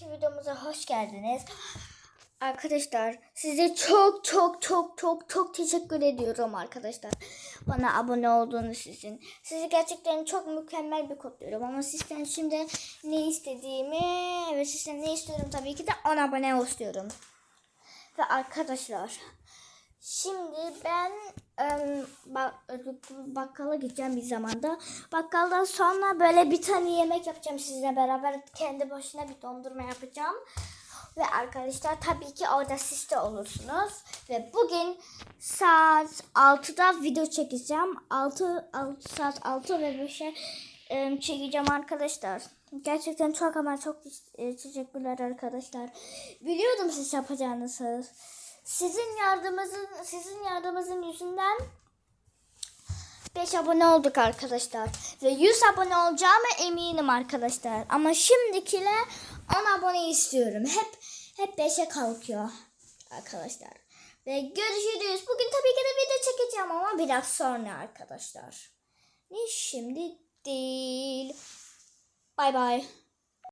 bugünkü videomuza hoş geldiniz. Arkadaşlar size çok çok çok çok çok teşekkür ediyorum arkadaşlar. Bana abone olduğunuz için. Sizi gerçekten çok mükemmel bir kutluyorum. Ama sizden şimdi ne istediğimi ve sizden ne istiyorum tabii ki de 10 abone istiyorum. Ve arkadaşlar Şimdi ben bak- bakkala gideceğim bir zamanda. Bakkaldan sonra böyle bir tane yemek yapacağım sizinle beraber. Kendi başına bir dondurma yapacağım. Ve arkadaşlar tabii ki orada siz de olursunuz. Ve bugün saat 6'da video çekeceğim. 6, 6 saat 6 ve 5'e em, çekeceğim arkadaşlar. Gerçekten çok ama çok e, teşekkürler arkadaşlar. Biliyordum siz yapacağınızı. Sizin yardımınızın sizin yardımınızın yüzünden 5 abone olduk arkadaşlar. Ve 100 abone olacağıma eminim arkadaşlar. Ama şimdikine 10 abone istiyorum. Hep hep 5'e kalkıyor arkadaşlar. Ve görüşürüz. Bugün tabii ki de video çekeceğim ama biraz sonra arkadaşlar. Ne şimdi değil. Bay bay.